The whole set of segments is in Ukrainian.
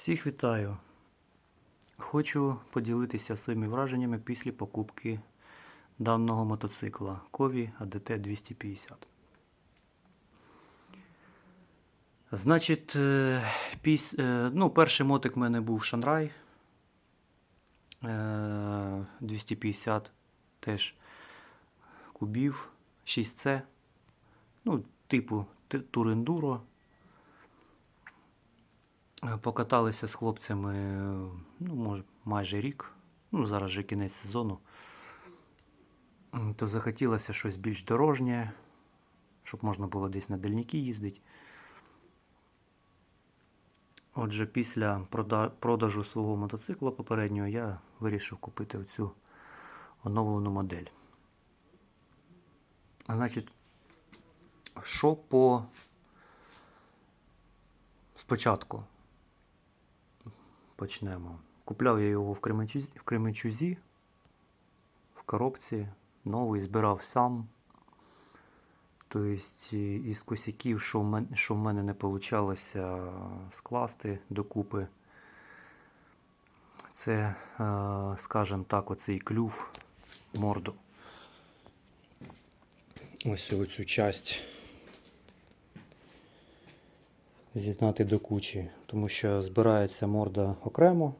Всіх вітаю. Хочу поділитися своїми враженнями після покупки даного мотоцикла Кові ADT 250. Значить, е, піс... е, ну, перший мотик в мене був Шанрай е, 250 теж кубів 6C. Ну, типу турендуро. Покаталися з хлопцями ну, майже рік. Ну, зараз же кінець сезону. То захотілося щось більш дорожнє, щоб можна було десь на дальніки їздити. Отже, після продажу свого мотоцикла попереднього я вирішив купити оцю оновлену модель. Значить, що по спочатку почнемо. Купляв я його в Кременчузі, в Кременчузі в коробці, новий, збирав сам. Тобто із косяків, що в мене, що в мене не вийшло скласти докупи. Це, е, скажімо так, оцей клюв морду. Ось оцю часть з'єднати до кучі, тому що збирається морда окремо.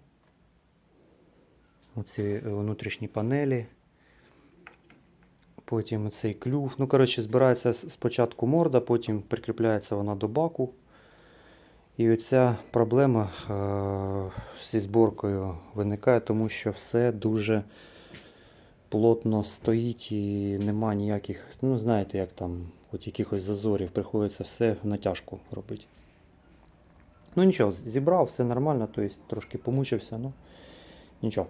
Оці внутрішні панелі. Потім цей клюв. Ну, коротше, збирається спочатку морда, потім прикріпляється вона до баку. І оця проблема е- зі зборкою виникає, тому що все дуже плотно стоїть і нема ніяких, ну знаєте, як там, от якихось зазорів, приходиться все натяжку робити. Ну нічого, зібрав, все нормально, тобто трошки помучився, ну нічого.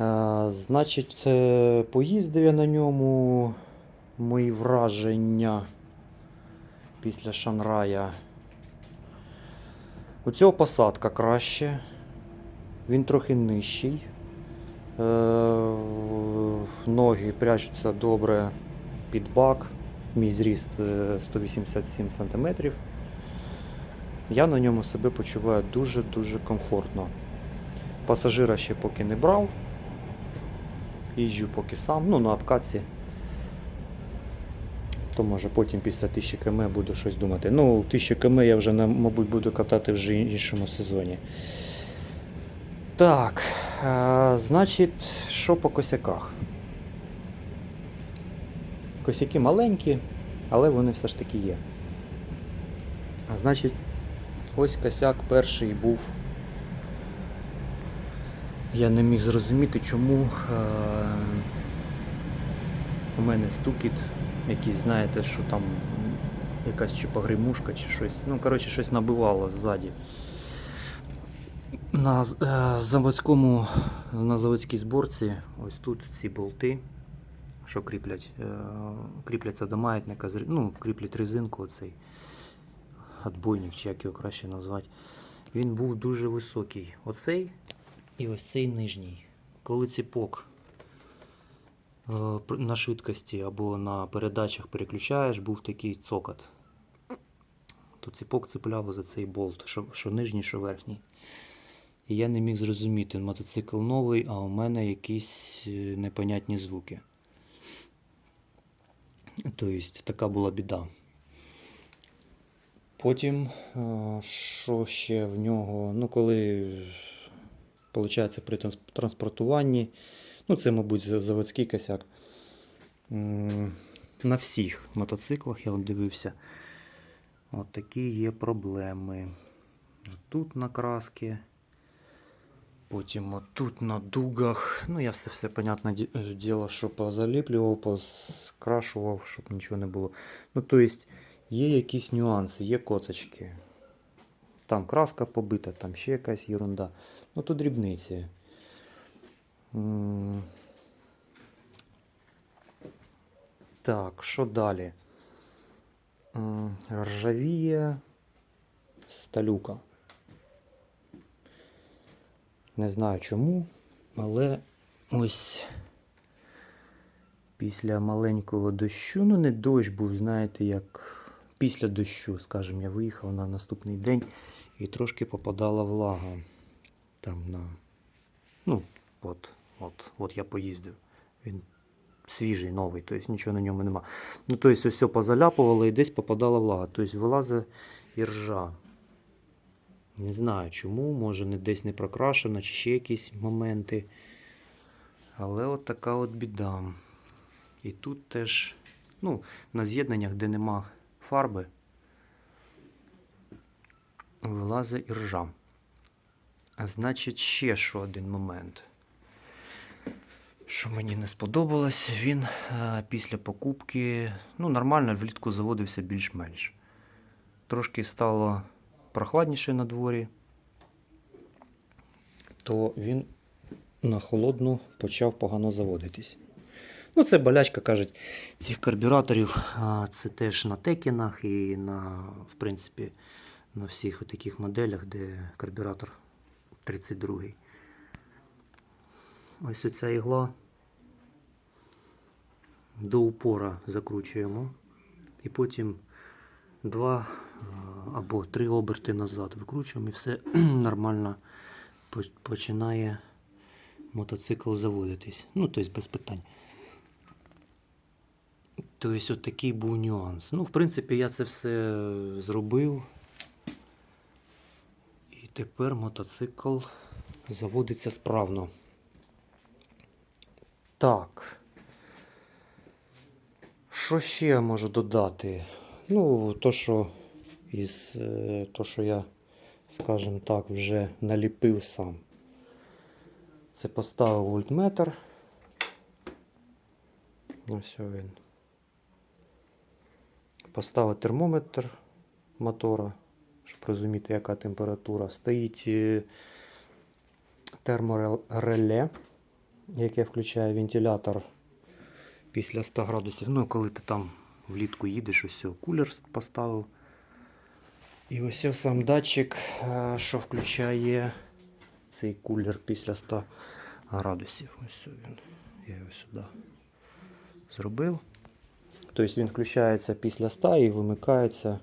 Е, значить, е, поїздив я на ньому. Мої враження після Шанрая. У цього посадка краще. Він трохи нижчий. Е, ноги прячуться добре під бак. Мій зріст е, 187 см. Я на ньому себе почуваю дуже-дуже комфортно. Пасажира ще поки не брав. Їжджу поки сам, ну на обкатці. То може потім після 1000 км буду щось думати. Ну, 1000 км я вже, мабуть, буду катати вже в іншому сезоні. Так, е, значить, що по косяках? Косяки маленькі, але вони все ж таки є. А значить, ось косяк перший був. Я не міг зрозуміти, чому е- у мене стукіт якийсь, знаєте, що там якась чи погремушка, чи щось. Ну, коротше, щось набивало ззаді. На е, заводському, на заводській зборці ось тут ці болти, що кріплять, е, кріпляться до маятника, ну, кріплять резинку оцей отбойник, чи як його краще назвати. Він був дуже високий. Оцей і ось цей нижній. Коли ціпок е, на швидкості або на передачах переключаєш, був такий цокот. То ціпок цепляв за цей болт, що, що нижній, що верхній. І я не міг зрозуміти, мотоцикл новий, а у мене якісь е, непонятні звуки. Тобто така була біда. Потім, е, що ще в нього, ну коли, виходить, при транспортуванні, ну це, мабуть, заводський косяк. На всіх мотоциклах я дивився. От такі є проблеми. Тут на краски. Потім отут на дугах. Ну, я все, все понятне діло, що позаліплював, поскрашував, щоб нічого не було. Ну, тобто, є якісь нюанси, є коцочки. Там краска побита, там ще якась ерунда. Ну, то дрібниці. Так, що далі? Ржавіє сталюка. Не знаю чому, але ось після маленького дощу, ну не дощ був, знаєте, як після дощу, скажімо, я виїхав на наступний день, і трошки попадала влага. Там на. Ну, от, от, от я поїздив. Він свіжий, новий, тобто нічого на ньому нема. Ну, тобто, ось все позаляпувало і десь попадала влага. Тобто вилазить іржа. Не знаю чому, може не десь не прокрашено, чи ще якісь моменти. Але от така от біда. І тут теж, ну, на з'єднаннях, де нема фарби, вилазить іржа. А значить, ще що один момент. Що мені не сподобалось, він е, після покупки ну, нормально влітку заводився більш-менш. Трошки стало прохладніше на дворі, то він на холодну почав погано заводитись. Ну, це болячка, кажуть, цих карбюраторів. Це теж на текінах і на, в принципі, на всіх таких моделях, де карбюратор 32. Ось оця ігла. До упора закручуємо. І потім два або три оберти назад викручуємо і все нормально починає мотоцикл заводитись. Ну, тобто без питань. Тобто, от такий був нюанс. Ну, в принципі, я це все зробив. І тепер мотоцикл заводиться справно. Так. Що ще я можу додати? Ну, то, що із е, то, що я, скажімо так, вже наліпив сам. Це поставив вольтметр. Ось він. Поставив термометр мотора, щоб розуміти, яка температура. Стоїть е, термореле, яке включає вентилятор після 100 градусів. Ну, коли ти там влітку їдеш, ось кулер поставив. І ось сам датчик, е, що включає цей кулер після 100 градусів. Ось він. Я його сюди зробив. Тобто він включається після 100 і вимикається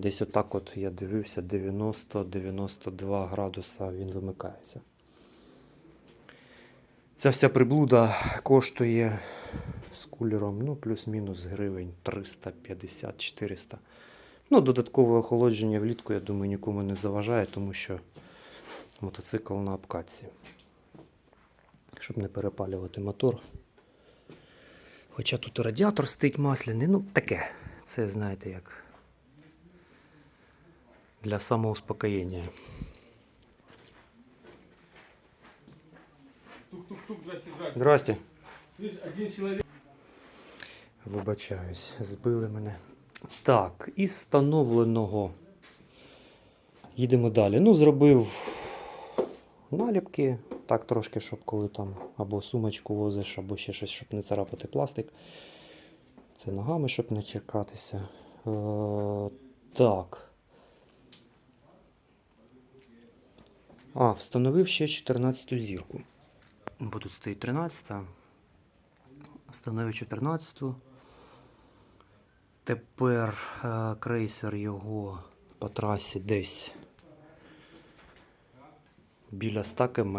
десь отак от я дивився 90-92 градуса він вимикається. Ця вся приблуда коштує з кулером ну, плюс-мінус гривень 350-400. Ну, додаткове охолодження влітку, я думаю, нікому не заважає, тому що мотоцикл на обкатці. Щоб не перепалювати мотор. Хоча тут і радіатор стоїть масляний, ну таке. Це, знаєте, як для самоуспокоєння. Тук-тук-тук, здрасте, здрасте. Здрасте. Слышь, один человек. Вибачаюсь, збили мене. Так, із встановленого. Їдемо далі. Ну, зробив наліпки, так трошки, щоб коли там або сумочку возиш, або ще щось, щоб не царапати пластик. Це ногами, щоб не чекатися. Е, так. А, встановив ще 14 зірку. Тут стоїть 13. Встановив 14. Тепер е, крейсер його по трасі десь біля 100 км.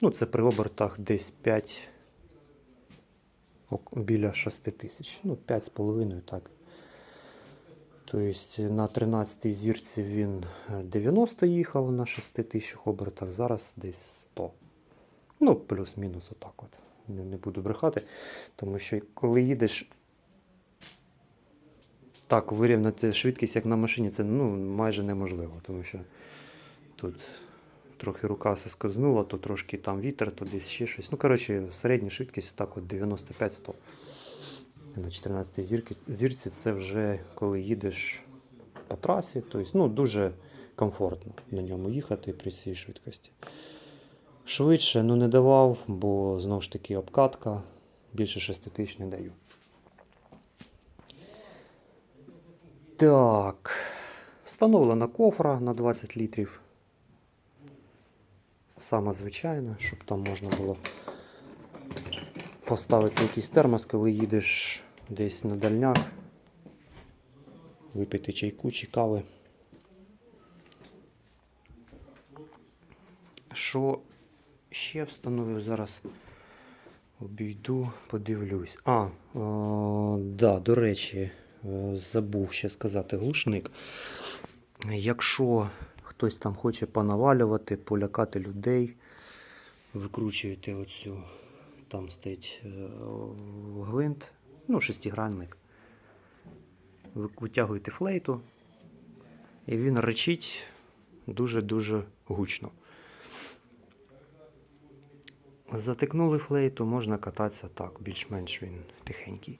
Ну, це при обертах десь 5 біля 6 тисяч. Ну, 5,5 так. Тобто на 13 зірці він е, 90 їхав на 6 тисячах обертах, зараз десь 100. Ну, плюс-мінус отак от. Не буду брехати, тому що коли їдеш так вирівняти швидкість, як на машині, це ну, майже неможливо, тому що тут трохи рука соскользнула, то трошки там вітер, то десь ще щось. Ну, коротше, середня швидкість так от 95-100. На 14 зірки, зірці це вже коли їдеш по трасі, тобто ну, дуже комфортно на ньому їхати при цій швидкості. Швидше ну, не давав, бо знову ж таки обкатка. Більше 6 тисяч не даю. Так. Встановлена кофра на 20 літрів саме звичайне, щоб там можна було поставити якийсь термос, коли їдеш десь на дальняк, випити чайку чи кави. Що ще встановив зараз? Обійду, подивлюсь. А, о, да, до речі, е, забув ще сказати глушник. Якщо хтось там хоче понавалювати, полякати людей, викручуєте оцю, там стоїть е, гвинт, ну, шестигранник. Ви- Витягуєте флейту, і він речить дуже-дуже гучно. Затикнули флейту, можна кататися так, більш-менш він тихенький.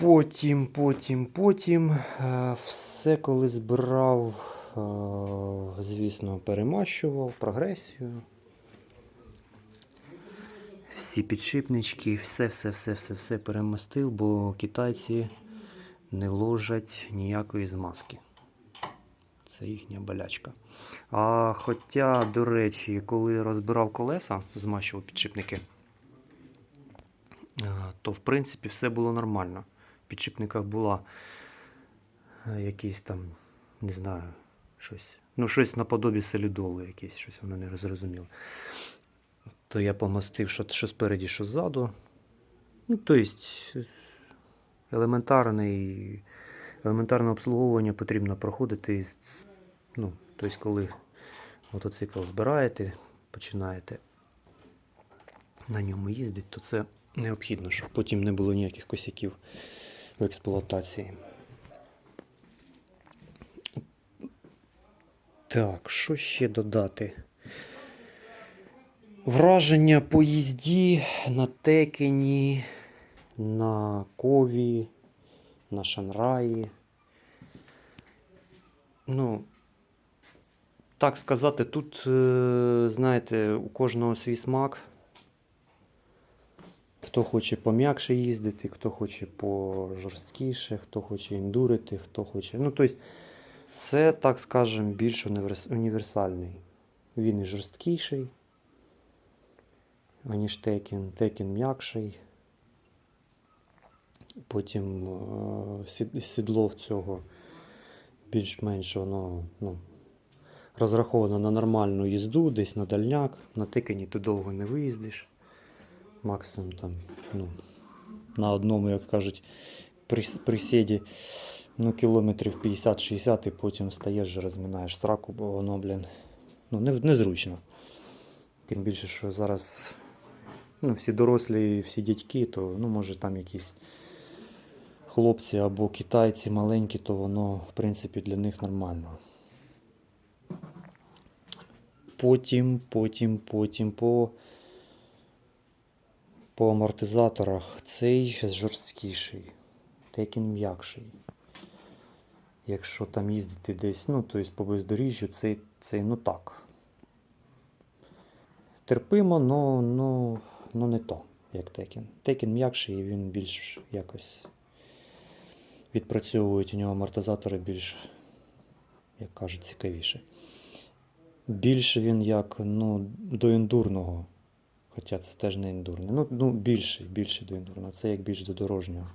Потім, потім, потім е, все, коли збирав, е, звісно, перемащував прогресію. Всі підшипнички, все, все, все, все, все перемастив, бо китайці не ложать ніякої змазки. Це їхня болячка. А хоча, до речі, коли розбирав колеса, змащував підшипники, е, то в принципі все було нормально. Підшипниках була е, якісь там, не знаю, щось. Ну, щось наподобі солідолу, якесь, щось воно не зрозуміло. То я помастив, що, що спереді, що ззаду. Ну, тобто, елементарний, елементарне обслуговування потрібно проходити. з- Ну, тобто, коли мотоцикл збираєте, починаєте на ньому їздити, то це необхідно, щоб потім не було ніяких косяків в експлуатації. Так, що ще додати? Враження по їзді на Текені, на Кові, на Шанраї. Ну, так сказати, тут, е, знаєте, у кожного свій смак. Хто хоче пом'якше їздити, хто хоче пожорсткіше, хто хоче індурити, хто хоче. Ну, тобто, це, так скажемо, більш універс- універсальний. Він і жорсткіший, аніж Текен. Текен м'якший. Потім е, сідло в цього більш-менш воно ну, розраховано на нормальну їзду, десь на дальняк. На Текені ти довго не виїздиш. Максимум там, ну, на одному, як кажуть, прис- присіді ну, кілометрів 50-60 і потім стаєш, вже розминаєш сраку, бо воно, блін, ну, не, незручно. Тим більше, що зараз ну, всі дорослі, всі дядьки, то ну, може там якісь хлопці або китайці маленькі, то воно, в принципі, для них нормально. Потім, потім, потім по, по амортизаторах цей жорсткіший, Текен м'якший. Якщо там їздити десь, ну, тобто по бездоріжжю, цей, цей ну так. Терпимо, но, но, но не то, як Текен. Текен м'якший і він більш якось відпрацьовують у нього амортизатори більш, як кажуть, цікавіше. Більше він як ну, до ендурного. Хоча це теж не ендурне. Ну, ну більший, більше до ендурного. Це як більш до дорожнього.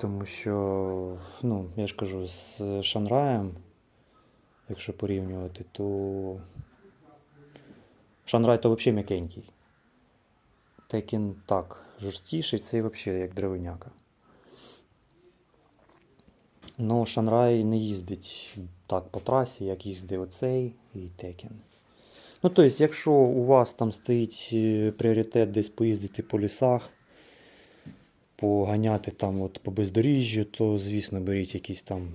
Тому що, ну, я ж кажу, з Шанраєм, якщо порівнювати, то Шанрай то взагалі м'якенький. Текін так, жорсткіший, цей взагалі як деревиняка. Но Шанрай не їздить так по трасі, як їздить оцей і Текен. Ну, тобто, якщо у вас там стоїть е, пріоритет десь поїздити по лісах, поганяти там от по бездоріжжю, то, звісно, беріть якийсь там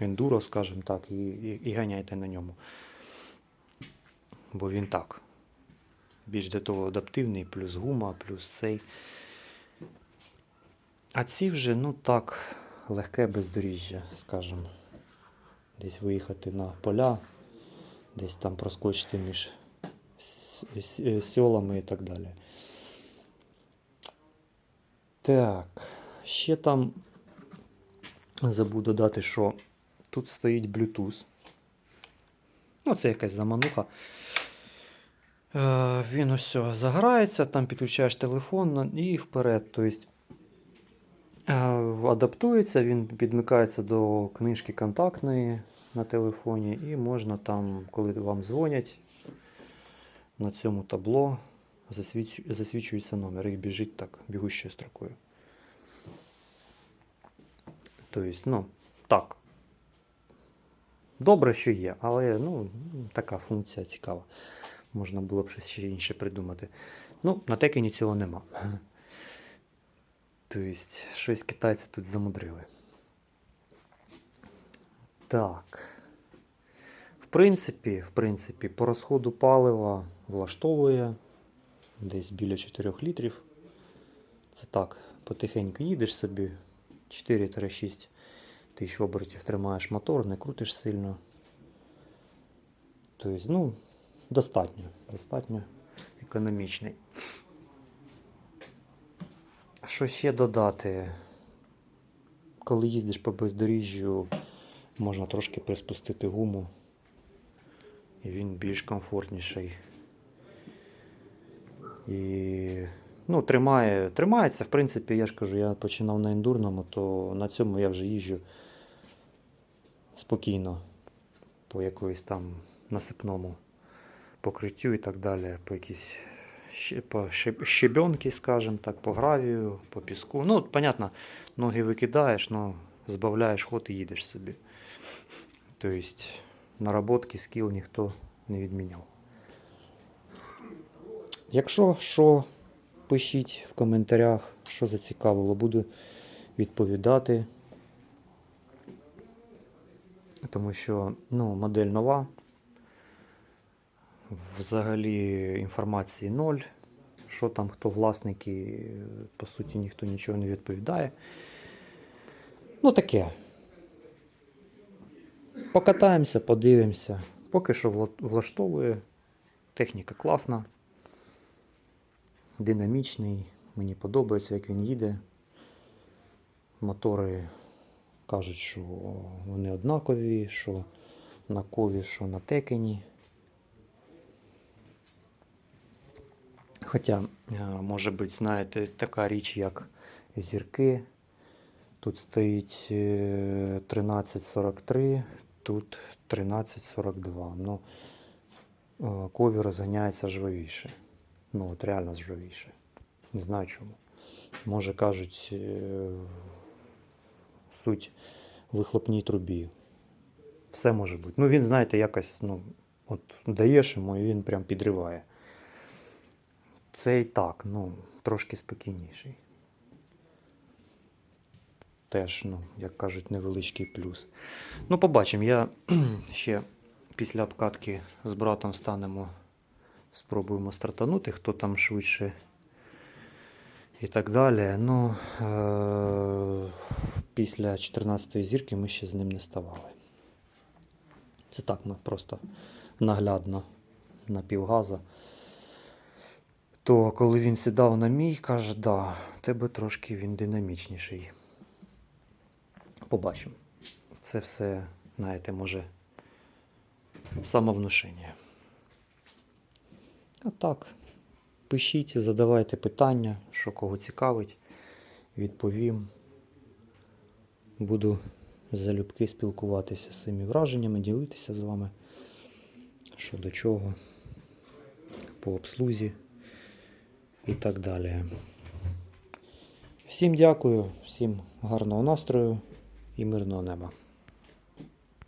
ендуро, скажімо так, і, і, і ганяйте на ньому. Бо він так. Більш до того адаптивний, плюс гума, плюс цей. А ці вже, ну так, легке бездоріжжя, скажімо. Десь виїхати на поля, десь там проскочити між сьолами і так далі. Так, ще там забув додати, що тут стоїть Bluetooth. Ну, це якась замануха. Е, він ось заграється, там підключаєш телефон і вперед. Тобто Е, адаптується, він підмикається до книжки контактної, на телефоні, і можна там, коли вам дзвонять, на цьому табло засвіч- засвічується номер і біжить так бігущою строкою. Тобто, ну, так. Добре, що є, але ну, така функція цікава. Можна було б щось ще інше придумати. Ну, на текені цього нема. Тобто, щось китайці тут замудрили. Так. В принципі, в принципі, по розходу палива влаштовує десь біля 4 літрів. Це так, потихеньку їдеш собі, 4-6 тисяч обертів тримаєш мотор, не крутиш сильно. Тобто, ну, достатньо, достатньо економічний. Що ще додати? Коли їздиш по бездоріжжю, можна трошки приспустити гуму, і він більш комфортніший. І ну, тримає, тримається, в принципі, я ж кажу, я починав на ендурному, то на цьому я вже їжджу спокійно по якоїсь там насипному покриттю і так далі, по якійсь по щеб- щебенки, скажімо так, по гравію, по піску. Ну, понятно, ноги викидаєш, ну, збавляєш ход і їдеш собі. Тобто, наработки, скіл ніхто не відміняв. Якщо що, пишіть в коментарях, що зацікавило, буду відповідати. Тому що ну, модель нова. Взагалі інформації ноль. Що там, хто власники, по суті, ніхто нічого не відповідає. Ну, таке. Покатаємося, подивимося. Поки що влаштовує. Техніка класна. Динамічний. Мені подобається, як він їде. Мотори кажуть, що вони однакові, що на кові, що на текені. Хоча, е, може бути, знаєте, така річ, як зірки. Тут стоїть е, 1343, тут 1342. Ну, е, кові розганяється жвавіше. Ну, от реально жвавіше. Не знаю чому. Може кажуть, е, суть в вихлопній трубі. Все може бути. Ну, він, знаєте, якось, ну, от даєш йому, і він прям підриває. Цей так, ну, трошки спокійніший. Теж, ну, як кажуть, невеличкий плюс. Ну, побачимо. Я ще після обкатки з братом станемо, спробуємо стартанути, хто там швидше і так далі. Ну, е- після 14-ї зірки ми ще з ним не ставали. Це так, ми просто наглядно на півгаза. То коли він сідав на мій, каже, да, тебе трошки він динамічніший. Побачимо. Це все, знаєте, може самовнушення. А так, пишіть, задавайте питання, що кого цікавить, відповім. Буду залюбки спілкуватися з цими враженнями, ділитися з вами, що до чого, по обслузі і так далі. Всім дякую, всім гарного настрою i myrnął nieba.